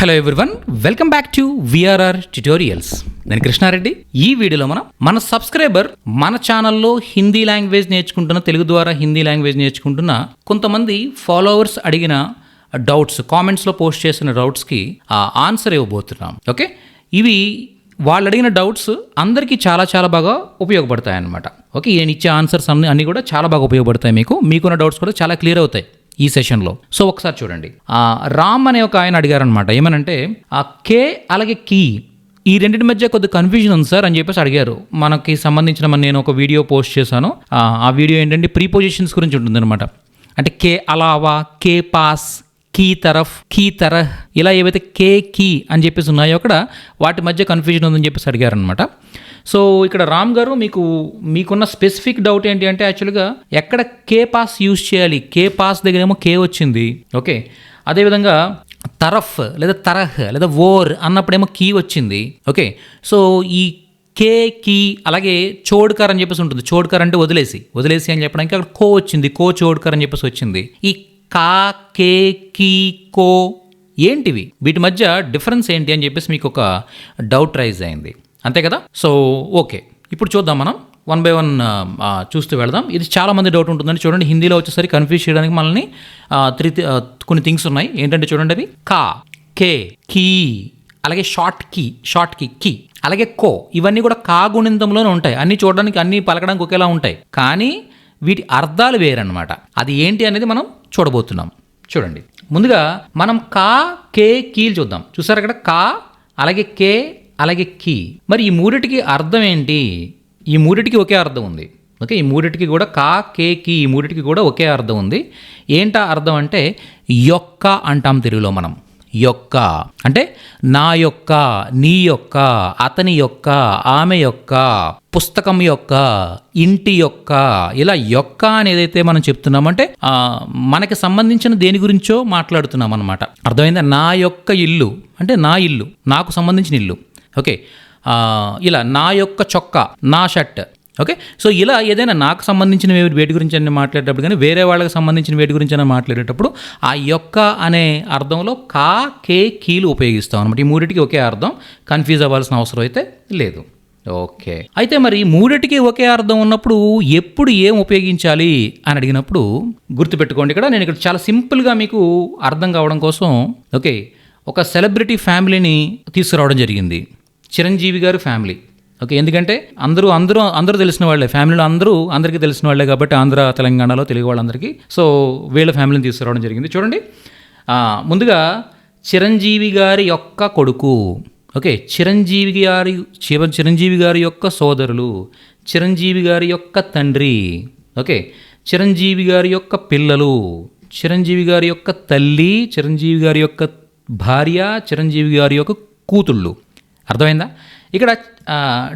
Hello everyone welcome back to VRR tutorials నేను కృష్ణారెడ్డి. ఈ వీడియోలో మనం మన సబ్స్క్రైబర్ మన ఛానల్లో హిందీ లాంగ్వేజ్ నేర్చుకుంటున్న తెలుగు ద్వారా హిందీ లాంగ్వేజ్ నేర్చుకుంటున్న కొంతమంది ఫాలోవర్స్ అడిగిన డౌట్స్ కామెంట్స్లో పోస్ట్ చేసిన డౌట్స్కి ఆ ఆన్సర్ ఇవ్వబోతున్నాం. ఓకే ఇవి వాళ్ళు అడిగిన డౌట్స్ అందరికీ చాలా చాలా బాగా ఉపయోగపడతాయి అన్నమాట ఓకే నేను ఇచ్చే ఆన్సర్స్ అన్ని అన్నీ కూడా చాలా బాగా ఉపయోగపడతాయి మీకు. మీకున్న డౌట్స్ కూడా చాలా క్లియర్ అవుతాయి. ఈ సెషన్లో. సో ఒకసారి చూడండి. రామ్ అనే ఒక ఆయన అడిగారనమాట ఏమనంటే ఆ కే అలాగే కీ ఈ రెండింటి మధ్య కొద్ది కన్ఫ్యూజన్ ఉంది సార్ అని చెప్పేసి అడిగారు. మనకి సంబంధించిన నేను ఒక వీడియో పోస్ట్ చేశాను. ఆ, వీడియో ఏంటంటే ప్రీ పొజిషన్స్ గురించి ఉంటుందన్నమాట. అంటే కే అలావా కే పాస్ కీ తరఫ్ కీ తరహ్ ఇలా ఏవైతే కే కీ అని చెప్పేసి ఉన్నాయో అక్కడ వాటి మధ్య కన్ఫ్యూజన్ ఉందని చెప్పేసి అడిగారనమాట సో ఇక్కడ రామ్ గారు మీకు మీకున్న స్పెసిఫిక్ డౌట్ ఏంటి అంటే యాక్చువల్గా ఎక్కడ కే పాస్ యూజ్ చేయాలి? కే పాస్ దగ్గర ఏమో కే వచ్చింది. ఓకే. అదేవిధంగా తరఫ్ లేదా తరహ్ లేదా ఓర్ అన్నప్పుడేమో కీ వచ్చింది. ఓకే. సో ఈ కే కీ అలాగే చోడ్కర్ అని చెప్పేసి ఉంటుంది. చోడ్కర్ అంటే వదిలేసి. వదిలేసి అని చెప్పడానికి అక్కడ కో వచ్చింది. కో చోడ్కర్ అని చెప్పేసి వచ్చింది. ఈ కా కే కీ కో ఏంటివి? వీటి మధ్య డిఫరెన్స్ ఏంటి అని చెప్పేసి మీకు ఒక డౌట్ రైజ్ అయింది. అంతే కదా? So okay. ఇప్పుడు చూద్దాం మనం. వన్ బై వన్ చూస్తూ వెళదాం. ఇది చాలా మంది డౌట్ ఉంటుందండి. చూడండి హిందీలో వచ్చేసరికి కన్ఫ్యూజ్ చేయడానికి మనల్ని త్రీ కొన్ని థింగ్స్ ఉన్నాయి. ఏంటంటే చూడండి అవి. కా కే కీ అలాగే షార్ట్ కీ షార్ట్ కీ కీ అలాగే కో. ఇవన్నీ కూడా కా గుణింతంలోనే ఉంటాయి. అన్ని చూడడానికి అన్ని పలకడానికి ఒకేలా ఉంటాయి. కానీ వీటి అర్థాలు వేరన్నమాట. అది ఏంటి అనేది మనం చూడబోతున్నాం. చూడండి. ముందుగా మనం కా కే కీలు చూద్దాం. చూసారు అక్కడ కా అలాగే కే అలాగే కీ. మరి ఈ మూడిటికి అర్థం ఏంటి? ఈ మూడిటికి ఒకే అర్థం ఉంది. ఓకే ఈ మూడిటికి కూడా కా కే కి ఈ మూడిటికి కూడా ఒకే అర్థం ఉంది. ఏంటా అర్థం అంటే యొక్క అంటాం తెలుగులో మనం. యొక్క. అంటే నా యొక్క నీ యొక్క అతని యొక్క ఆమె యొక్క పుస్తకం యొక్క ఇంటి యొక్క. ఇలా యొక్క అని ఏదైతే మనం చెప్తున్నామంటే మనకి సంబంధించిన దేని గురించో మాట్లాడుతున్నాం అనమాట అర్థమైందా? నా యొక్క ఇల్లు. అంటే నా ఇల్లు. నాకు సంబంధించిన ఇల్లు. ఓకే. ఇలా నా యొక్క చొక్కా నా షర్ట్ ఓకే. సో ఇలా ఏదైనా నాకు సంబంధించిన వే- వేటి గురించి అని మాట్లాడేటప్పుడు కానీ వేరే వాళ్ళకి సంబంధించిన వేటి గురించి అని మాట్లాడేటప్పుడు ఆ యొక్క అనే అర్థంలో కా కే కీలు ఉపయోగిస్తాం అనమాట ఈ మూడిటికి ఒకే అర్థం కన్ఫ్యూజ్ అవ్వాల్సిన అవసరం అయితే లేదు. ఓకే. అయితే మరి మూడిటికి ఒకే అర్థం ఉన్నప్పుడు ఎప్పుడు ఏం ఉపయోగించాలి అని అడిగినప్పుడు గుర్తుపెట్టుకోండి ఇక్కడ. నేను ఇక్కడ చాలా సింపుల్గా మీకు అర్థం కావడం కోసం ఓకే ఒక సెలబ్రిటీ ఫ్యామిలీని తీసుకురావడం జరిగింది. చిరంజీవి గారు ఫ్యామిలీ. ఓకే ఎందుకంటే అందరూ అందరూ అందరూ తెలిసిన వాళ్ళే. ఫ్యామిలీలో అందరూ అందరికీ తెలిసిన వాళ్ళే కాబట్టి ఆంధ్ర తెలంగాణలో తెలుగు వాళ్ళందరికీ. సో వీళ్ళ ఫ్యామిలీని తీసుకురావడం జరిగింది. చూడండి. ముందుగా చిరంజీవి గారి యొక్క కొడుకు. ఓకే చిరంజీవి గారి చివ- చిరంజీవి గారి యొక్క సోదరులు చిరంజీవి గారి యొక్క తండ్రి. ఓకే చిరంజీవి గారి యొక్క పిల్లలు చిరంజీవి గారి యొక్క తల్లి చిరంజీవి గారి యొక్క భార్య చిరంజీవి గారి యొక్క కూతుళ్ళు. అర్థమైందా? ఇక్కడ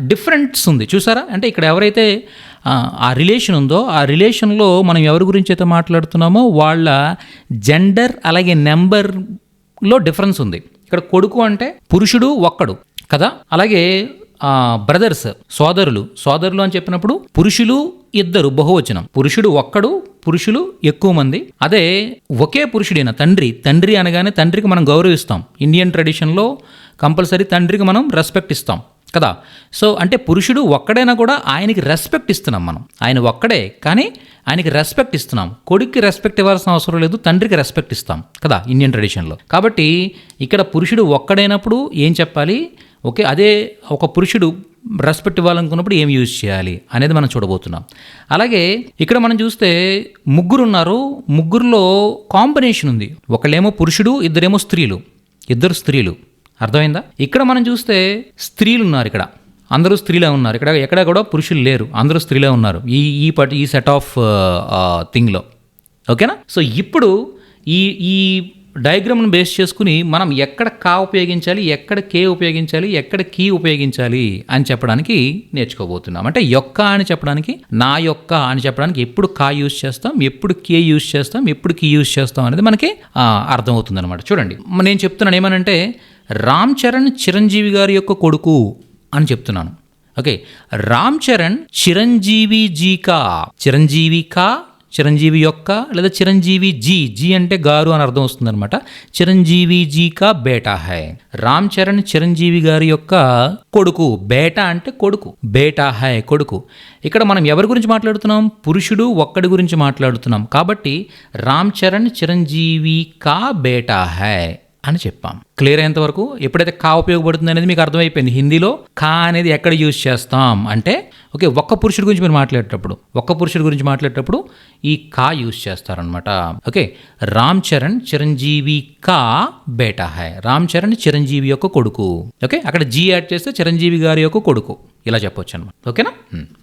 డిఫరెన్స్ ఉంది. చూసారా? అంటే ఇక్కడ ఎవరైతే ఆ, రిలేషన్ ఉందో ఆ రిలేషన్లో మనం ఎవరి గురించి అయితే మాట్లాడుతున్నామో వాళ్ళ జెండర్ అలాగే నెంబర్లో డిఫరెన్స్ ఉంది. ఇక్కడ కొడుకు అంటే పురుషుడు ఒక్కడు. కదా? అలాగే బ్రదర్స్ సోదరులు. సోదరులు అని చెప్పినప్పుడు పురుషులు ఇద్దరు బహువచనం. పురుషుడు ఒక్కడు పురుషులు ఎక్కువ మంది. అదే ఒకే పురుషుడైన తండ్రి. తండ్రి అనగానే తండ్రికి మనం గౌరవిస్తాం. ఇండియన్ ట్రెడిషన్లో కంపల్సరీ తండ్రికి మనం రెస్పెక్ట్ ఇస్తాం కదా? సో అంటే పురుషుడు ఒక్కడైనా కూడా ఆయనకి రెస్పెక్ట్ ఇస్తున్నాం మనం. ఆయన ఒక్కడే కానీ ఆయనకి రెస్పెక్ట్ ఇస్తున్నాం. కొడుక్కి రెస్పెక్ట్ ఇవ్వాల్సిన అవసరం లేదు తండ్రికి రెస్పెక్ట్ ఇస్తాం కదా? ఇండియన్ ట్రెడిషన్లో కాబట్టి ఇక్కడ పురుషుడు ఒక్కడైనప్పుడు ఏం చెప్పాలి? ఓకే అదే ఒక పురుషుడు రెస్పెక్ట్ ఇవ్వాలనుకున్నప్పుడు ఏం యూజ్ చేయాలి అనేది మనం చూడబోతున్నాం. అలాగే ఇక్కడ మనం చూస్తే ముగ్గురు ఉన్నారు ముగ్గురులో కాంబినేషన్ ఉంది. ఒకళ్ళేమో పురుషుడు ఇద్దరేమో స్త్రీలు. ఇద్దరు స్త్రీలు. అర్థమైందా? ఇక్కడ మనం చూస్తే స్త్రీలు ఉన్నారు ఇక్కడ. అందరూ స్త్రీలే ఉన్నారు. ఇక్కడ ఎక్కడ కూడా పురుషులు లేరు. అందరూ స్త్రీలే ఉన్నారు ఈ ఈ పట్ ఈ సెట్ ఆఫ్ థింగ్లో. ఓకేనా? సో ఇప్పుడు ఈ ఈ డయాగ్రామ్ను బేస్ చేసుకుని మనం ఎక్కడ కా ఉపయోగించాలి ఎక్కడ కే ఉపయోగించాలి ఎక్కడ కీ ఉపయోగించాలి అని చెప్పడానికి నేర్చుకోబోతున్నాం. అంటే యొక్క అని చెప్పడానికి నా యొక్క అని చెప్పడానికి ఎప్పుడు కా యూజ్ చేస్తాం ఎప్పుడు కే యూజ్ చేస్తాం ఎప్పుడు కీ యూజ్ చేస్తాం అనేది మనకి అర్థమవుతుంది అనమాట చూడండి. నేను చెప్తున్నాను ఏమనంటే రామ్ చరణ్ చిరంజీవి గారి యొక్క కొడుకు అని చెప్తున్నాను. ఓకే. రామ్ చరణ్ చిరంజీవి జీకా చిరంజీవి కా చిరంజీవి యొక్క లేదా చిరంజీవి జీ జీ అంటే గారు అని అర్థం వస్తుంది అనమాట చిరంజీవి జీ కా బేటా హై. రామ్ చరణ్ చిరంజీవి గారి యొక్క కొడుకు. బేటా అంటే కొడుకు. బేటా హై కొడుకు. ఇక్కడ మనం ఎవరి గురించి మాట్లాడుతున్నాం? పురుషుడు ఒక్కడి గురించి మాట్లాడుతున్నాం. కాబట్టి రామ్ చరణ్ చిరంజీవి కా బేటా హై. అని చెప్పాం. క్లియర్ అయ్యేంత వరకు ఎప్పుడైతే కా ఉపయోగపడుతుంది అనేది మీకు అర్థమైపోయింది. హిందీలో కా అనేది ఎక్కడ యూజ్ చేస్తాం అంటే ఓకే ఒక్క పురుషుడి గురించి మీరు మాట్లాడేటప్పుడు ఒక్క పురుషుడి గురించి మాట్లాడేటప్పుడు ఈ కా యూజ్ చేస్తారనమాట ఓకే రామ్ చరణ్ చిరంజీవి కా బేటా హై. రామ్ చరణ్ చిరంజీవి యొక్క కొడుకు. ఓకే అక్కడ జీ యాడ్ చేస్తే చిరంజీవి గారి యొక్క కొడుకు. ఇలా చెప్పొచ్చు అనమాట ఓకేనా?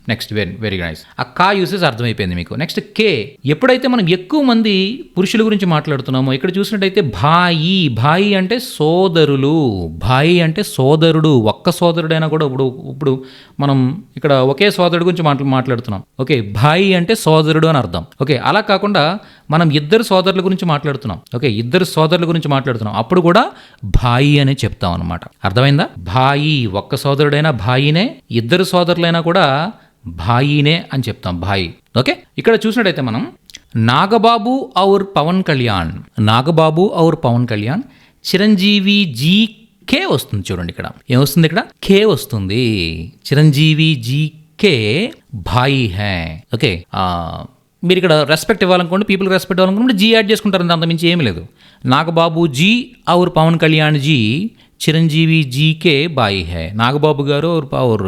నెక్స్ట్ వెరీ వెరీ నైస్ ఆ కా యూసెస్ అర్థమైపోయింది మీకు. నెక్స్ట్ కే. ఎప్పుడైతే మనం ఎక్కువ మంది పురుషుల గురించి మాట్లాడుతున్నామో ఇక్కడ చూసినట్టయితే భాయి భాయి అంటే సోదరులు భాయి అంటే సోదరుడు ఒక్క సోదరుడైనా కూడా ఇప్పుడు ఇప్పుడు మనం ఇక్కడ ఒకే సోదరుడు గురించి మాట్లా మాట్లాడుతున్నాం. ఓకే భాయి అంటే సోదరుడు అని అర్థం. ఓకే అలా కాకుండా మనం ఇద్దరు సోదరుల గురించి మాట్లాడుతున్నాం. ఓకే ఇద్దరు సోదరుల గురించి మాట్లాడుతున్నాం. అప్పుడు కూడా భాయి అనే చెప్తాం అనమాట అర్థమైందా? భాయి ఒక్క సోదరుడైనా భాయినే ఇద్దరు సోదరులైనా కూడా భాయినే అని చెప్తాం భాయి. ఓకే ఇక్కడ చూసినట్టయితే మనం నాగబాబు ఔర్ పవన్ కళ్యాణ్. నాగబాబు ఔర్ పవన్ కళ్యాణ్ చిరంజీవి జీ కే వస్తుంది చూడండి ఇక్కడ. ఏమొస్తుంది ఇక్కడ? కే వస్తుంది. చిరంజీవి జీ కే భాయి హే. ఓకే మీరు ఇక్కడ రెస్పెక్ట్ ఇవ్వాలనుకోండి పీపుల్ రెస్పెక్ట్ ఇవ్వాలనుకుంటే జీ యాడ్ చేసుకుంటారు అంత మించి ఏమీ లేదు. నాగబాబు జీ ఔర్ పవన్ కళ్యాణ్ జీ చిరంజీవి జీకే బాయి హే. నాగబాబు గారు ఔర్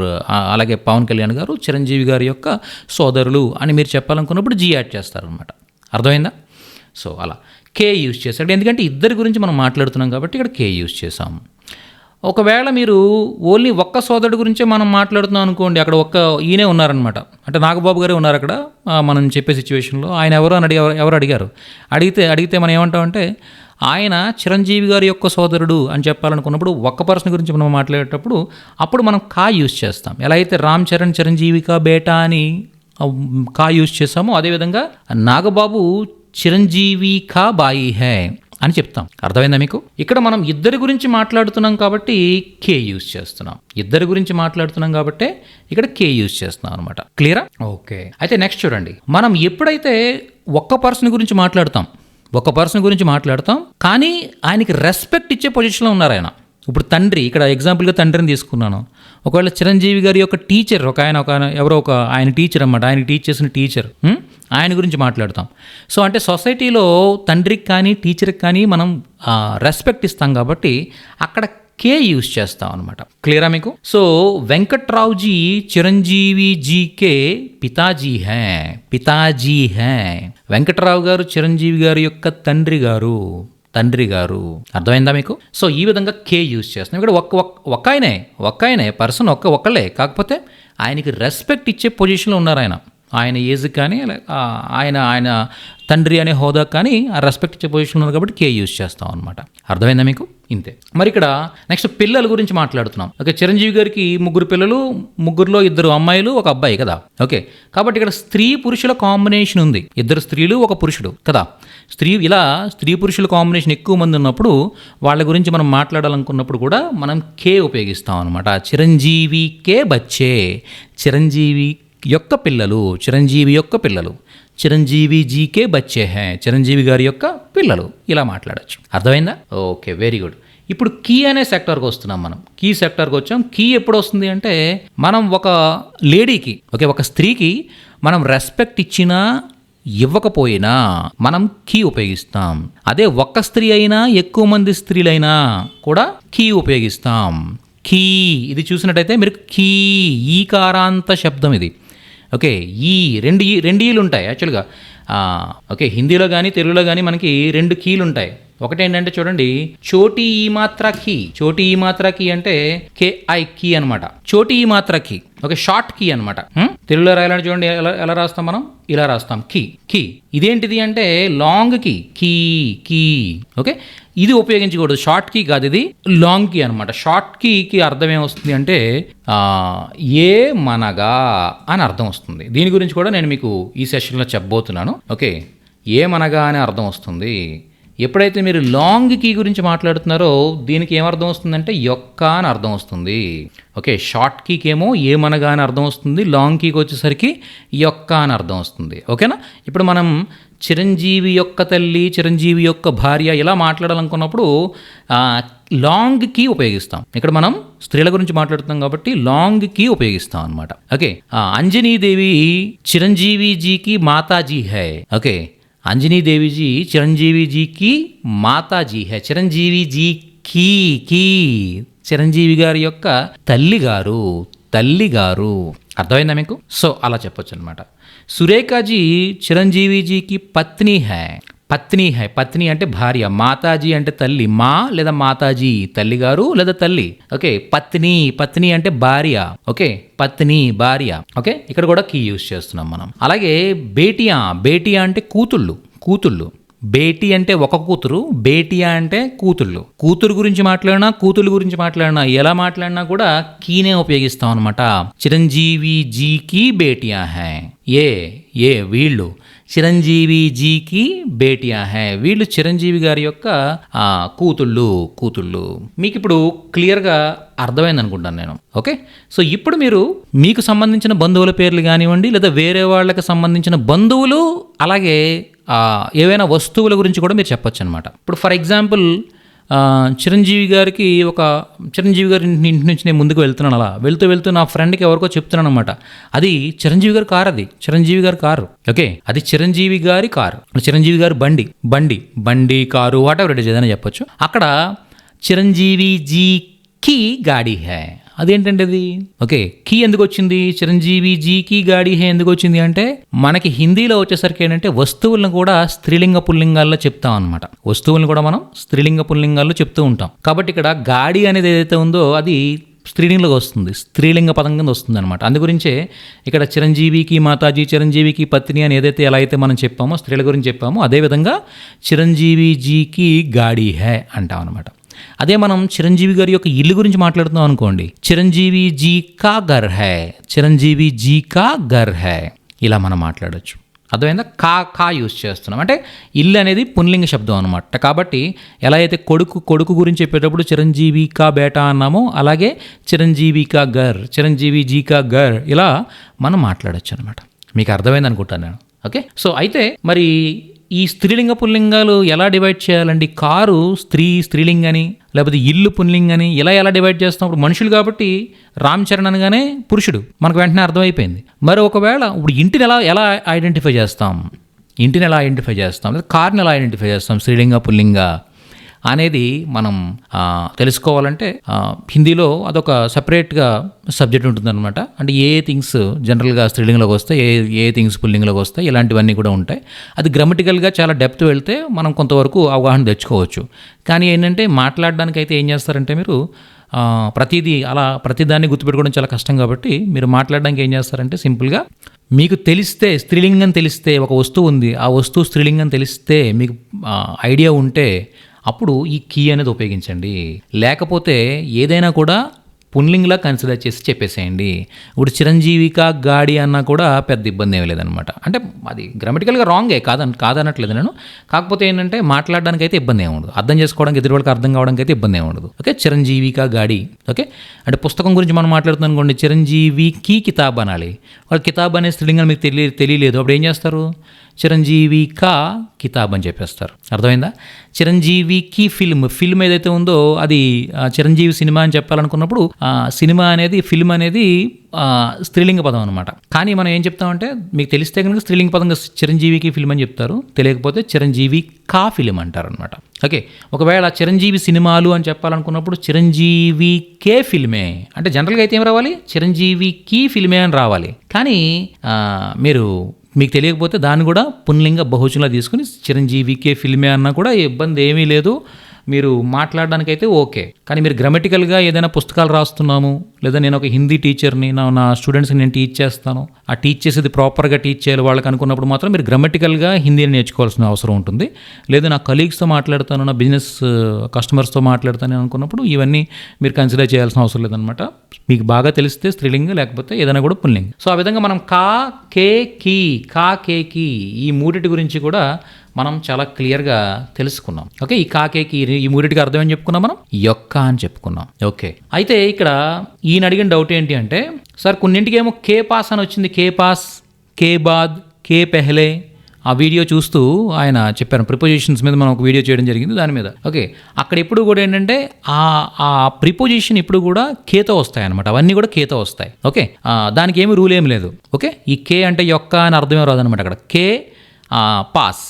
అలాగే పవన్ కళ్యాణ్ గారు చిరంజీవి గారి యొక్క సోదరులు అని మీరు చెప్పాలనుకున్నప్పుడు జీ యాడ్ చేస్తారనమాట అర్థమైందా? సో అలా. కే యూజ్ చేశాడు. ఎందుకంటే ఇద్దరి గురించి మనం మాట్లాడుతున్నాం కాబట్టి ఇక్కడ కే యూజ్ చేసాం ఒకవేళ మీరు ఓన్లీ ఒక్క సోదరుడు గురించే మనం మాట్లాడుతున్నాం అనుకోండి అక్కడ ఒక్క ఈయనే ఉన్నారనమాట అంటే నాగబాబు గారే ఉన్నారు అక్కడ మనం చెప్పే సిచ్యువేషన్లో ఆయన ఎవరు అని అడిగారు ఎవరు అడిగారు? అడిగితే అడిగితే మనం ఏమంటామంటే ఆయన చిరంజీవి గారి యొక్క సోదరుడు అని చెప్పాలనుకున్నప్పుడు ఒక్క పర్సన్ గురించి మనం మాట్లాడేటప్పుడు అప్పుడు మనం కా యూజ్ చేస్తాం. ఎలా అయితే రామ్ చరణ్ చిరంజీవి కా బేటా అని కా యూజ్ చేస్తామో అదేవిధంగా నాగబాబు చిరంజీవి కా బాయి హే. అని చెప్తాం. అర్థమైందా మీకు? ఇక్కడ మనం ఇద్దరి గురించి మాట్లాడుతున్నాం కాబట్టి కే యూస్ చేస్తున్నాం. ఇద్దరి గురించి మాట్లాడుతున్నాం కాబట్టి ఇక్కడ కే యూజ్ చేస్తున్నాం అనమాట క్లియరా ఓకే అయితే నెక్స్ట్ చూడండి. మనం ఎప్పుడైతే ఒక్క పర్సన్ గురించి మాట్లాడతాం ఒక పర్సన్ గురించి మాట్లాడతాం కానీ ఆయనకి రెస్పెక్ట్ ఇచ్చే పొజిషన్లో ఉన్నారు ఆయన. ఇప్పుడు తండ్రి ఇక్కడ ఎగ్జాంపుల్గా తండ్రిని తీసుకున్నాను. ఒకవేళ చిరంజీవి గారి యొక్క టీచర్ ఒక ఆయన ఒక ఎవరో ఒక ఆయన టీచర్ అన్నమాట ఆయన టీచ్ చేసిన టీచర్ ఆయన గురించి మాట్లాడతాం. సో అంటే సొసైటీలో తండ్రికి కానీ టీచర్కి కానీ మనం రెస్పెక్ట్ ఇస్తాం కాబట్టి అక్కడ కే యూజ్ చేస్తాం అనమాట క్లియరా మీకు? సో వెంకట్రావుజీ చిరంజీవి జీకే పితాజీ హే పితాజీ హే. వెంకట్రావు గారు చిరంజీవి గారి యొక్క తండ్రి గారు. తండ్రి గారు. అర్థమైందా మీకు? సో ఈ విధంగా కే యూజ్ చేస్తున్నాం. ఇక్కడ ఒక్క ఒక్క- ఆయనే ఒక్క ఆయనే పర్సన్ ఒక్క ఒక్కలే కాకపోతే ఆయనకి రెస్పెక్ట్ ఇచ్చే పొజిషన్లో ఉన్నారు ఆయన. ఆయన ఏజ్ కానీ ఆయన ఆయన తండ్రి అనే హోదా కానీ ఆ రెస్పెక్ట్ ఇచ్చే పొజిషన్ ఉన్నారు కాబట్టి కే యూజ్ చేస్తాం అనమాట అర్థమైందా మీకు? ఇంతే. మరి ఇక్కడ నెక్స్ట్ పిల్లల గురించి మాట్లాడుతున్నాం. ఓకే చిరంజీవి గారికి ముగ్గురు పిల్లలు ముగ్గురులో ఇద్దరు అమ్మాయిలు ఒక అబ్బాయి కదా. ఓకే కాబట్టి ఇక్కడ స్త్రీ పురుషుల కాంబినేషన్ ఉంది. ఇద్దరు స్త్రీలు ఒక పురుషుడు కదా. స్త్రీ ఇలా స్త్రీ పురుషుల కాంబినేషన్ ఎక్కువ మంది ఉన్నప్పుడు వాళ్ళ గురించి మనం మాట్లాడాలనుకున్నప్పుడు కూడా మనం కే ఉపయోగిస్తాం అనమాట చిరంజీవి కే బచ్చే. చిరంజీవి యొక్క పిల్లలు చిరంజీవి యొక్క పిల్లలు. చిరంజీవి జీకే బచ్చే హే. చిరంజీవి గారి యొక్క పిల్లలు. ఇలా మాట్లాడచ్చు. అర్థమైందా? ఓకే వెరీ గుడ్ ఇప్పుడు కీ అనే సెక్టర్కి వస్తున్నాం మనం. కీ సెక్టర్కి వచ్చాం. కీ ఎప్పుడు వస్తుంది అంటే మనం ఒక లేడీకి ఓకే ఒక స్త్రీకి మనం రెస్పెక్ట్ ఇచ్చినా ఇవ్వకపోయినా మనం కీ ఉపయోగిస్తాం. అదే ఒక్క స్త్రీ అయినా ఎక్కువ మంది స్త్రీలైనా కూడా కీ ఉపయోగిస్తాం. కీ ఇది చూసినట్టయితే మీరు కీ ఈకారాంత శబ్దం ఇది. ఓకే ఈ రెండు ఈ రెండు ఈలు ఉంటాయి యాక్చువల్గా ఓకే హిందీలో కానీ తెలుగులో కానీ మనకి రెండు కీలు ఉంటాయి. ఒకటి ఏంటంటే చూడండి చోటి ఈ మాత్ర కీ. చోటి ఈ మాత్ర కీ అంటే కే ఐ కీ అనమాట చోటి ఈ మాత్ర కీ. ఓకే షార్ట్ కీ అనమాట తెలుగులో రాయాలని చూడండి ఎలా ఎలా రాస్తాం మనం? ఇలా రాస్తాం. కీ. కీ. ఇదేంటిది అంటే లాంగ్ కీ. కీ కీ. ఓకే? ఇది ఉపయోగించకూడదు. షార్ట్ కీ కాదు ఇది లాంగ్ కీ అనమాట షార్ట్ కీకి అర్థం ఏమొస్తుంది అంటే ఏ మనగా అని అర్థం వస్తుంది. దీని గురించి కూడా నేను మీకు ఈ సెషన్లో చెప్పబోతున్నాను. ఓకే? ఏమనగా అని అర్థం వస్తుంది. ఎప్పుడైతే మీరు లాంగ్ కీ గురించి మాట్లాడుతున్నారో దీనికి ఏమర్థం వస్తుందంటే యొక్క అని అర్థం వస్తుంది. ఓకే? షార్ట్ కీకి ఏమో ఏమనగా అని అర్థం వస్తుంది లాంగ్ కీకి వచ్చేసరికి యొక్క అని అర్థం వస్తుంది. ఓకేనా? ఇప్పుడు మనం చిరంజీవి యొక్క తల్లి చిరంజీవి యొక్క భార్య ఇలా మాట్లాడాలనుకున్నప్పుడు లాంగ్ కీ ఉపయోగిస్తాం. ఇక్కడ మనం స్త్రీల గురించి మాట్లాడుతాం కాబట్టి లాంగ్ కీ ఉపయోగిస్తాం అనమాట ఓకే అంజనీదేవి చిరంజీవిజీకి మాతాజీ హై. ఓకే అంజనీదేవిజీ చిరంజీవిజీకి మాతాజీ హై. చిరంజీవిజీ కీ కీ. చిరంజీవి గారి యొక్క తల్లి గారు తల్లి గారు అర్థమైందా మీకు? సో అలా చెప్పొచ్చు అనమాట సురేఖాజీ చిరంజీవిజీకి పత్ని హై. పత్ని హై. పత్ని అంటే భార్య. మాతాజీ అంటే తల్లి. మా లేదా మాతాజీ తల్లి గారు లేదా తల్లి. ఓకే. పత్ని. పత్ని అంటే భార్య. ఓకే. పత్ని భార్య. ఓకే. ఇక్కడ కూడా కీ యూస్ చేస్తున్నాం మనం. అలాగే బేటియా. బేటియా అంటే కూతుళ్ళు. కూతుళ్ళు. బేటి అంటే ఒక కూతురు. బేటియా అంటే కూతుళ్ళు. కూతురు గురించి మాట్లాడినా కూతురు గురించి మాట్లాడినా ఎలా మాట్లాడినా కూడా కీనే ఉపయోగిస్తాం అనమాట చిరంజీవి జీకి బేటియా హై. ఏ ఏ వీళ్ళు చిరంజీవి జీకి బేటియా హే. వీళ్ళు చిరంజీవి గారి యొక్క ఆ, కూతుళ్ళు కూతుళ్ళు. మీకు ఇప్పుడు క్లియర్గా అర్థమైంది అనుకుంటాను నేను. ఓకే? సో ఇప్పుడు మీరు మీకు సంబంధించిన బంధువుల పేర్లు కానివ్వండి లేదా వేరే వాళ్ళకి సంబంధించిన బంధువులు అలాగే ఏవైనా వస్తువుల గురించి కూడా మీరు చెప్పొచ్చు అనమాట ఇప్పుడు ఫర్ ఎగ్జాంపుల్ చిరంజీవి గారికి ఒక చిరంజీవి గారి ఇంటి నుంచి నేను ముందుకు వెళ్తున్నాను అలా. వెళ్తూ వెళ్తూ నా ఫ్రెండ్కి ఎవరికో చెప్తున్నాను అనమాట అది చిరంజీవి గారి కారు అది. చిరంజీవి గారి కారు. ఓకే? అది చిరంజీవి గారి కారు. చిరంజీవి గారి బండి. బండి. బండి కారు వాట్ ఎవర్ ఇట్ ఏదైనా చెప్పొచ్చు. అక్కడ చిరంజీవి జీ కి గాడి హై. అదేంటండి అది ఓకే కీ ఎందుకు వచ్చింది చిరంజీవి జీ కీ గాడి హే ఎందుకు వచ్చింది అంటే మనకి హిందీలో వచ్చేసరికి ఏంటంటే వస్తువులను కూడా స్త్రీలింగ పుల్లింగాల్లో చెప్తాం అనమాట వస్తువులను కూడా మనం స్త్రీలింగ పుల్లింగాల్లో చెప్తూ ఉంటాం. కాబట్టి ఇక్కడ గాడి అనేది ఏదైతే ఉందో అది స్త్రీలింగంలోకి వస్తుంది. స్త్రీలింగ పదం కింద వస్తుంది అనమాట అందు గురించే ఇక్కడ చిరంజీవికి మాతాజీ చిరంజీవికి పత్ని అని ఏదైతే ఎలా అయితే మనం చెప్పామో స్త్రీల గురించి చెప్పామో అదేవిధంగా చిరంజీవి జీకి గాడి హే అంటాం అనమాట అదే మనం చిరంజీవి గారి యొక్క ఇల్లు గురించి మాట్లాడుతున్నాం అనుకోండి. చిరంజీవి జీ కా గర్ హై. చిరంజీవి జీ కా గర్ హై. ఇలా మనం మాట్లాడచ్చు. అర్థమైందా? కా కా యూస్ చేస్తున్నాం. అంటే ఇల్లు అనేది పుంలింగ శబ్దం అనమాట కాబట్టి ఎలా అయితే కొడుకు కొడుకు గురించి చెప్పేటప్పుడు చిరంజీవి కా బేటా అన్నామో అలాగే చిరంజీవి కా గర్ చిరంజీవి జీ కా గర్ ఇలా మనం మాట్లాడచ్చు అనమాట మీకు అర్థమైంది అనుకుంటాను నేను. ఓకే? సో అయితే మరి ఈ స్త్రీలింగ పుల్లింగాలు ఎలా డివైడ్ చేయాలండి? కారు స్త్రీ స్త్రీలింగ్ అని లేకపోతే ఇల్లు పుల్లింగ్ అని ఇలా ఎలా డివైడ్ చేస్తాం ఇప్పుడు మనుషులు కాబట్టి రామ్ చరణ్ అనగానే పురుషుడు. మనకు వెంటనే అర్థమైపోయింది. మరి ఒకవేళ ఇప్పుడు ఇంటిని ఎలా ఎలా ఐడెంటిఫై చేస్తాం? ఇంటిని ఎలా ఐడెంటిఫై చేస్తాం? లేదా కార్ని ఎలా ఐడెంటిఫై చేస్తాం? స్త్రీలింగ పుల్లింగ అనేది మనం తెలుసుకోవాలంటే హిందీలో అదొక సపరేట్గా సబ్జెక్ట్ ఉంటుందన్నమాట. అంటే ఏ థింగ్స్ జనరల్గా స్త్రీలింగ్లోకి వస్తాయి ఏ ఏ థింగ్స్ పుల్లింగ్లోకి వస్తాయి ఇలాంటివన్నీ కూడా ఉంటాయి. అది గ్రామటికల్గా చాలా డెప్త్ వెళ్తే మనం కొంతవరకు అవగాహన తెచ్చుకోవచ్చు. కానీ ఏంటంటే మాట్లాడడానికి అయితే ఏం చేస్తారంటే మీరు ప్రతిదీ అలా ప్రతిదాన్ని గుర్తుపెట్టుకోవడం చాలా కష్టం కాబట్టి మీరు మాట్లాడడానికి ఏం చేస్తారంటే సింపుల్గా మీకు తెలిస్తే స్త్రీలింగం తెలిస్తే ఒక వస్తువు ఉంది. ఆ వస్తువు స్త్రీలింగం తెలిస్తే మీకు ఐడియా ఉంటే అప్పుడు ఈ కీ అనేది ఉపయోగించండి. లేకపోతే ఏదైనా కూడా పున్లింగ్లా కన్సిడర్ చేసి చెప్పేసేయండి. ఇప్పుడు చిరంజీవిక గాడి అన్నా కూడా పెద్ద ఇబ్బంది ఏమీ లేదనమాట అంటే అది గ్రామటికల్గా రాంగే కాదని కాదనట్లేదు నేను. కాకపోతే ఏంటంటే మాట్లాడడానికి అయితే ఇబ్బంది ఏమి ఉండదు. అర్థం చేసుకోవడానికి ఎదురు వాళ్ళకి అర్థం కావడానికి అయితే ఇబ్బంది ఏమి ఉండదు. ఓకే? చిరంజీవిక గాడి. ఓకే? అంటే పుస్తకం గురించి మనం మాట్లాడుతున్నాం అనుకోండి చిరంజీవికి కితాబ్ అనాలి. వాళ్ళు కితాబ్ అనే స్త్రీలింగం మీకు తెలియ తెలియలేదు. అప్పుడు ఏం చేస్తారు? చిరంజీవి కా కితాబ్ అని చెప్పేస్తారు. అర్థమైందా? చిరంజీవికి ఫిల్మ్ ఫిల్మ్ ఏదైతే ఉందో అది చిరంజీవి సినిమా అని చెప్పాలనుకున్నప్పుడు సినిమా అనేది ఫిల్మ్ అనేది స్త్రీలింగ పదం అనమాట కానీ మనం ఏం చెప్తామంటే మీకు తెలిస్తే కనుక స్త్రీలింగ పదంగా చిరంజీవికి ఫిల్మ్ అని చెప్తారు. తెలియకపోతే చిరంజీవి కా ఫిల్మ్ అంటారు అనమాట ఓకే ఒకవేళ చిరంజీవి సినిమాలు అని చెప్పాలనుకున్నప్పుడు చిరంజీవి కే ఫిల్మే. అంటే జనరల్గా అయితే ఏం రావాలి? చిరంజీవికి ఫిల్మే అని రావాలి. కానీ మీరు మీకు తెలియకపోతే దాన్ని కూడా పున్లింగ బహుజంలో తీసుకుని చిరంజీవికే ఫిల్మే అన్నా కూడా ఇబ్బంది ఏమీ లేదు. మీరు మాట్లాడడానికైతే ఓకే. కానీ మీరు గ్రామటికల్గా ఏదైనా పుస్తకాలు రాస్తున్నాము లేదా నేను ఒక హిందీ టీచర్ని నా నా స్టూడెంట్స్ని నేను టీచ్ చేస్తాను. ఆ టీచ్ చేసేది ప్రాపర్గా టీచ్ చేయాలి వాళ్ళకి అనుకున్నప్పుడు మాత్రం మీరు గ్రామటికల్గా హిందీని నేర్చుకోవాల్సిన అవసరం ఉంటుంది. లేదా నా కలీగ్స్తో మాట్లాడతాను నా బిజినెస్ కస్టమర్స్తో మాట్లాడతాను అనుకున్నప్పుడు ఇవన్నీ మీరు కన్సిడర్ చేయాల్సిన అవసరం లేదనమాట మీకు బాగా తెలిస్తే స్త్రీలింగ్ లేకపోతే ఏదైనా కూడా పుల్లింగ్. సో ఆ విధంగా మనం కా కే కీ కా కే కీ ఈ మూడిటి గురించి కూడా మనం చాలా క్లియర్గా తెలుసుకున్నాం. ఓకే ఈ కాకేకి ఈ మూడిటికి అర్థం ఏం చెప్పుకున్నాం మనం? యొక్క అని చెప్పుకున్నాం. ఓకే. అయితే ఇక్కడ ఈయన అడిగిన డౌట్ ఏంటి అంటే సార్ కొన్నింటికి ఏమో కే పాస్ అని వచ్చింది. కే పాస్ కే బాద్ కే పెహలే. ఆ వీడియో చూస్తూ ఆయన చెప్పారు. ప్రిపోజిషన్స్ మీద మనం ఒక వీడియో చేయడం జరిగింది దాని మీద. ఓకే. అక్కడ ఎప్పుడు కూడా ఏంటంటే ఆ ఆ ప్రిపోజిషన్ ఇప్పుడు కూడా కేతో వస్తాయి అనమాట అవన్నీ కూడా కేతో వస్తాయి. ఓకే. దానికి ఏమి రూల్ ఏం లేదు. ఓకే. ఈ కే అంటే యొక్క అని అర్థమే రాదనమాట అక్కడ. కే ఆ, పాస్.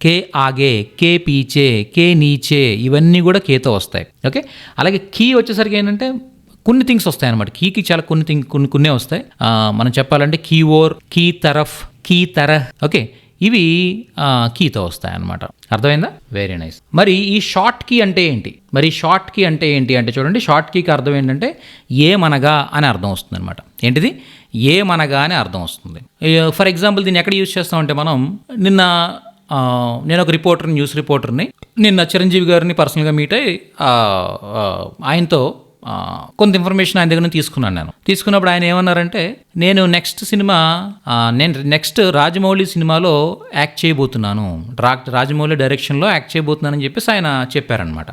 కే ఆగే కే పీచే కే నీచే ఇవన్నీ కూడా కేతో వస్తాయి. ఓకే. అలాగే కీ వచ్చేసరికి ఏంటంటే కొన్ని థింగ్స్ వస్తాయి అనమాట కీకి చాలా కొన్ని థింగ్ కొన్ని కొన్నే వస్తాయి. మనం చెప్పాలంటే కీ ఓర్ కీ తరఫ్ కీ తరహ్ ఓకే. ఇవి కీతో వస్తాయి అనమాట అర్థమైందా? వెరీ నైస్ మరి ఈ షార్ట్ కీ అంటే ఏంటి? మరి షార్ట్ కీ అంటే ఏంటి అంటే చూడండి షార్ట్ కీకి అర్థం ఏంటంటే ఏమనగా అని అర్థం వస్తుంది అనమాట ఏంటిది? ఏమనగా అని అర్థం వస్తుంది. ఫర్ ఎగ్జాంపుల్ దీన్ని ఎక్కడ యూజ్ చేస్తామంటే మనం నిన్న నేను ఒక రిపోర్టర్ న్యూస్ రిపోర్టర్ని నిన్న చిరంజీవి గారిని పర్సనల్గా మీట్ అయ్యి ఆయనతో కొంత ఇన్ఫర్మేషన్ ఆయన దగ్గర నుంచి తీసుకున్నాను నేను. తీసుకున్నప్పుడు ఆయన ఏమన్నారంటే నేను నెక్స్ట్ సినిమా నేను నెక్స్ట్ రాజమౌళి సినిమాలో యాక్ట్ చేయబోతున్నాను. రా రాజమౌళి డైరెక్షన్లో యాక్ట్ చేయబోతున్నానని చెప్పేసి ఆయన చెప్పారనమాట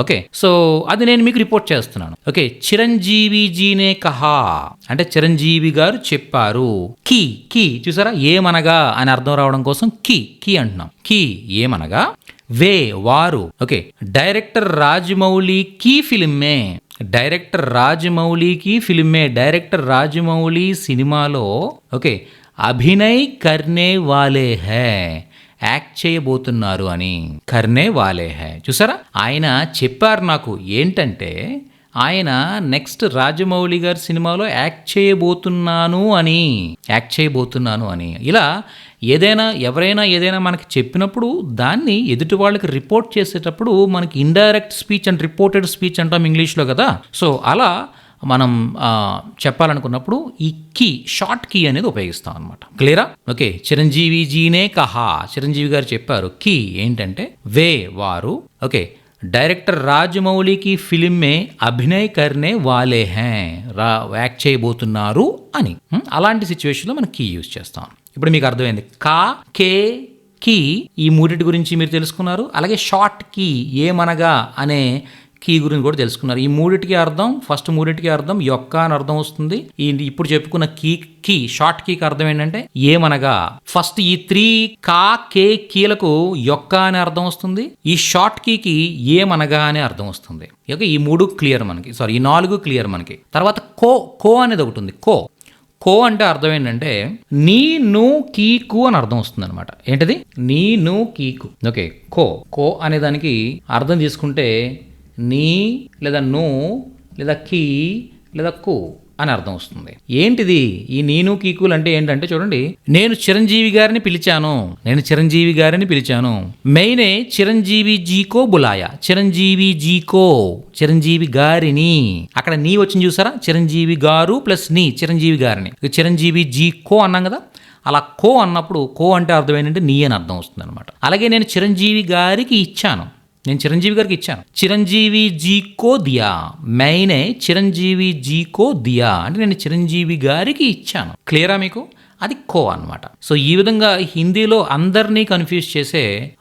ఓకే సో అది నేను మీకు రిపోర్ట్ చేస్తున్నాను. ఓకే చిరంజీవిజీనే కహా. అంటే చిరంజీవి గారు చెప్పారు. కీ కీ చూసారా? ఏమనగా అని అర్థం రావడం కోసం కీ కీ అంటున్నాం. కీ ఏమనగా? వే వారు. ఓకే డైరెక్టర్ రాజమౌళి కీ ఫిలిమే. డైరెక్టర్ రాజమౌళికి ఫిల్మే. డైరెక్టర్ రాజమౌళి సినిమాలో ఓకే అభినయ్ కర్నే వాలే హై యాక్ట్ చేయబోతున్నారు అని. కర్నే వాలే హై. చూసారా? ఆయన చెప్పారు నాకు ఏంటంటే ఆయన నెక్స్ట్ రాజమౌళి గారి సినిమాలో యాక్ట్ చేయబోతున్నాను అని యాక్ట్ చేయబోతున్నాను అని. ఇలా ఏదైనా ఎవరైనా ఏదైనా మనకి చెప్పినప్పుడు దాన్ని ఎదుటి వాళ్ళకి రిపోర్ట్ చేసేటప్పుడు మనకి indirect speech and reported speech అంటాం ఇంగ్లీష్లో కదా. సో అలా మనం చెప్పాలనుకున్నప్పుడు ఈ కీ షార్ట్ కీ అనేది ఉపయోగిస్తాం అనమాట క్లియరా ఓకే చిరంజీవి జీనే కహా. చిరంజీవి గారు చెప్పారు కీ ఏంటంటే వే వారు ఓకే డైరెక్టర్ రాజమౌళికి ఫిలిం అభినయ్ కర్నే వాలే హే రా యాక్ట్ చేయబోతున్నారు అని. అలాంటి సిచ్యువేషన్లో మనం కీ యూజ్ చేస్తాం. ఇప్పుడు మీకు అర్థమైంది. కా కే కీ ఈ మూడిటి గురించి మీరు తెలుసుకున్నారు. అలాగే షార్ట్ కీ ఏమనగా అనే కీ గురించి కూడా తెలుసుకున్నారు. ఈ మూడిటికి అర్థం ఫస్ట్ మూడిటికి అర్థం యొక్క అని అర్థం వస్తుంది. ఈ ఇప్పుడు చెప్పుకున్న కీ కీ షార్ట్ కీకి అర్థం ఏంటంటే ఏమనగా ఫస్ట్ ఈ త్రీ కా కే కీలకు యొక్క అనే అర్థం వస్తుంది. ఈ షార్ట్ కీకి ఏమనగా అనే అర్థం వస్తుంది. ఓకే ఈ మూడు క్లియర్ మనకి. సారీ ఈ నాలుగు క్లియర్ మనకి. తర్వాత కో కో అనేది ఒకటి ఉంది. కో. కో అంటే అర్థం ఏంటంటే నీ ను కీకు అని అర్థం వస్తుంది అనమాట ఏంటిది? నీ ను కీకు. ఓకే కో. కో అనే దానికి అర్థం తీసుకుంటే నీ లేదా ను లేదా కీ లేదా కు. అని అర్థం వస్తుంది. ఏంటిది? ఈ నేను కీకులు అంటే ఏంటంటే చూడండి నేను చిరంజీవి గారిని పిలిచాను. నేను చిరంజీవి గారిని పిలిచాను. మెయినే చిరంజీవి జీకో బులాయా. చిరంజీవి జీకో చిరంజీవి గారిని. అక్కడ నీ వచ్చింది చూసారా? చిరంజీవి గారు ప్లస్ నీ చిరంజీవి గారిని. చిరంజీవి జీకో అన్నాం కదా? అలా కో అన్నప్పుడు కో అంటే అర్థం ఏంటంటే నీ అని అర్థం వస్తుంది అనమాట అలాగే నేను చిరంజీవి గారికి ఇచ్చాను. నేను చిరంజీవి గారికి ఇచ్చాను. చిరంజీవి జీకో దియా. మైనే చిరంజీవి జీకో దియా అంటే నేను చిరంజీవి గారికి ఇచ్చాను. క్లియరా మీకు? అది కో అన్నమాట. సో ఈ విధంగా హిందీలో అందరినీ కన్ఫ్యూజ్ చేసే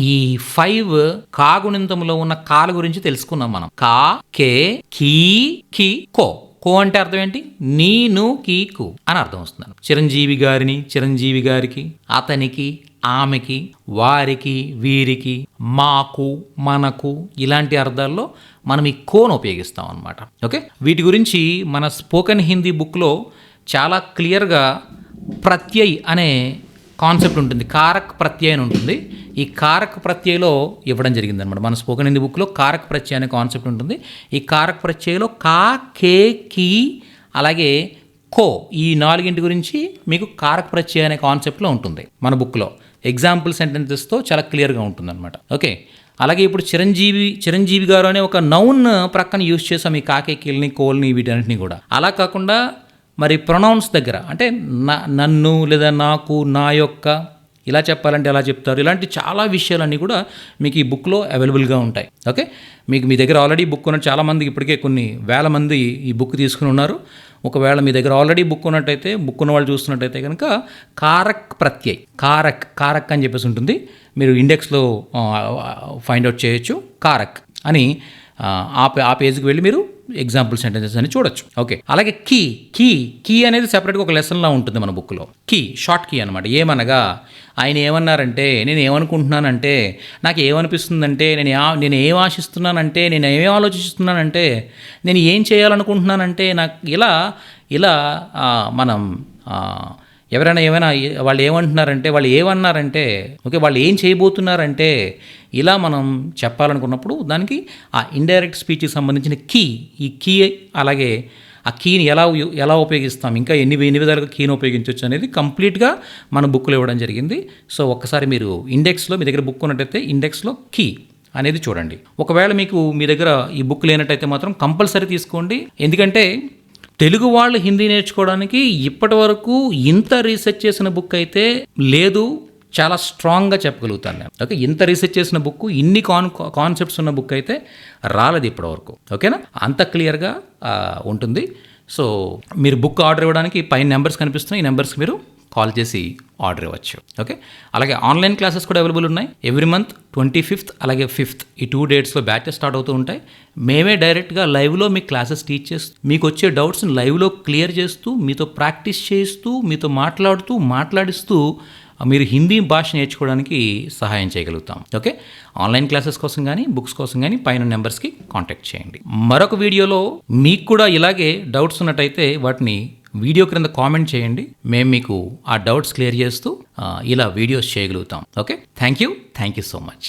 ఈ ఫైవ్ కాగుణింతంలో ఉన్న కాల గురించి తెలుసుకున్నాం మనం. కా కే కీ కి కో. కో అంటే అర్థం ఏంటి? నీను కీకు అని అర్థం వస్తున్నాను చిరంజీవి గారిని చిరంజీవి గారికి అతనికి ఆమెకి వారికి వీరికి మాకు మనకు ఇలాంటి అర్థాల్లో మనం ఈ కోన్ ఉపయోగిస్తాం అనమాట ఓకే? వీటి గురించి మన స్పోకెన్ హిందీ బుక్లో చాలా క్లియర్గా ప్రత్యయ్ అనే కాన్సెప్ట్ ఉంటుంది. కారక్ ప్రత్యయ అని ఉంటుంది. ఈ కారక్ ప్రత్యయలో ఇవ్వడం జరిగింది అనమాట మన స్పోకెన్ హిందీ బుక్లో కారక్ ప్రత్యయ అనే కాన్సెప్ట్ ఉంటుంది. ఈ కారక్ ప్రత్యయలో కా కే కీ అలాగే కో ఈ నాలుగింటి గురించి మీకు కారక ప్రత్యయ అనే కాన్సెప్ట్లో ఉంటుంది మన బుక్లో. ఎగ్జాంపుల్ సెంటెన్సెస్తో చాలా క్లియర్గా ఉంటుంది అనమాట ఓకే అలాగే ఇప్పుడు చిరంజీవి చిరంజీవి గారు అనే ఒక నౌన్ ప్రక్కన యూజ్ చేసాం ఈ కాకేకిల్ని కోల్ని వీటన్నిటిని కూడా. అలా కాకుండా మరి ప్రొనౌన్స్ దగ్గర అంటే నా నన్ను లేదా నాకు నా యొక్క ఇలా చెప్పాలంటే ఎలా చెప్తారు? ఇలాంటి చాలా విషయాలన్నీ కూడా మీకు ఈ బుక్లో అవైలబుల్గా ఉంటాయి. ఓకే మీకు మీ దగ్గర ఆల్రెడీ బుక్ ఉన్న చాలామంది ఇప్పటికే కొన్ని వేల మంది ఈ బుక్ తీసుకుని ఉన్నారు. ఒకవేళ మీ దగ్గర ఆల్రెడీ బుక్ ఉన్నట్టయితే బుక్ ఉన్న వాళ్ళు చూస్తున్నట్టయితే కనుక కారక్ ప్రత్యయ్. కారక్ కారక్ అని చెప్పేసి ఉంటుంది. మీరు ఇండెక్స్లో ఫైండ్ అవుట్ చేయొచ్చు. కారక్ అని ఆ, ఆ పే- ఆ పేజ్కి వెళ్ళి మీరు ఎగ్జాంపుల్ సెంటెన్సెస్ అని చూడొచ్చు. ఓకే అలాగే కీ కీ కీ అనేది సెపరేట్గా ఒక లెసన్లా ఉంటుంది మన బుక్లో కీ షార్ట్ కీ అనమాట ఏమనగా ఆయన ఏమన్నారంటే నేను ఏమనుకుంటున్నానంటే నాకు ఏమనిపిస్తుందంటే నేను నేను ఏం ఆశిస్తున్నానంటే నేను ఏం ఆలోచిస్తున్నానంటే నేను ఏం చేయాలనుకుంటున్నానంటే నాకు ఇలా ఇలా మనం ఎవరైనా ఏమైనా వాళ్ళు ఏమంటున్నారంటే వాళ్ళు ఏమన్నారంటే ఓకే వాళ్ళు ఏం చేయబోతున్నారంటే ఇలా మనం చెప్పాలనుకున్నప్పుడు దానికి ఆ ఇండైరెక్ట్ స్పీచ్కి సంబంధించిన కీ ఈ కీ అలాగే ఆ కీని ఎలా ఎలా ఉపయోగిస్తాం ఇంకా ఎన్ని ఎన్ని విధాలుగా కీని ఉపయోగించవచ్చు అనేది కంప్లీట్గా మన బుక్లో ఇవ్వడం జరిగింది. సో ఒక్కసారి మీరు ఇండెక్స్లో మీ దగ్గర బుక్ ఉన్నట్టయితే ఇండెక్స్లో కీ అనేది చూడండి. ఒకవేళ మీకు మీ దగ్గర ఈ బుక్ లేనట్టయితే మాత్రం కంపల్సరీ తీసుకోండి. ఎందుకంటే తెలుగు వాళ్ళు హిందీ నేర్చుకోవడానికి ఇప్పటి వరకు ఇంత రీసెర్చ్ చేసిన బుక్ అయితే లేదు చాలా స్ట్రాంగ్గా చెప్పగలుగుతాను నేను. ఓకే ఇంత రీసెర్చ్ చేసిన బుక్ ఇన్ని కాన్ కాన్సెప్ట్స్ ఉన్న బుక్ అయితే రాలేదు ఇప్పటి వరకు. ఓకేనా? అంత క్లియర్గా ఉంటుంది. సో మీరు బుక్ ఆర్డర్ ఇవ్వడానికి పైన నెంబర్స్ కనిపిస్తున్నాయి. ఈ నెంబర్స్కి మీరు కాల్ చేసి ఆర్డర్ ఇవ్వచ్చు. ఓకే? అలాగే ఆన్లైన్ క్లాసెస్ కూడా అవైలబుల్ ఉన్నాయి. ఎవ్రీ మంత్ ట్వంటీ ఫిఫ్త్ అలాగే ఫిఫ్త్ ఈ టూ డేట్స్లో బ్యాచెస్ స్టార్ట్ అవుతూ ఉంటాయి. మేమే డైరెక్ట్గా లైవ్లో మీ క్లాసెస్ టీచ్ చేస్తూ మీకు వచ్చే డౌట్స్ని లైవ్లో క్లియర్ చేస్తూ మీతో ప్రాక్టీస్ చేస్తూ మీతో మాట్లాడుతూ మాట్లాడిస్తూ మీరు హిందీ భాష నేర్చుకోవడానికి సహాయం చేయగలుగుతాం. ఓకే? ఆన్లైన్ క్లాసెస్ కోసం కానీ బుక్స్ కోసం కానీ పైన నెంబర్స్కి కాంటాక్ట్ చేయండి. మరొక వీడియోలో మీకు కూడా ఇలాగే డౌట్స్ ఉన్నట్టయితే వాటిని వీడియో క్రింద కామెంట్ చేయండి. మేము మీకు ఆ డౌట్స్ క్లియర్ చేస్తూ ఇలా వీడియోస్ చేయగలుగుతాం. Okay? Thank you thank you so much.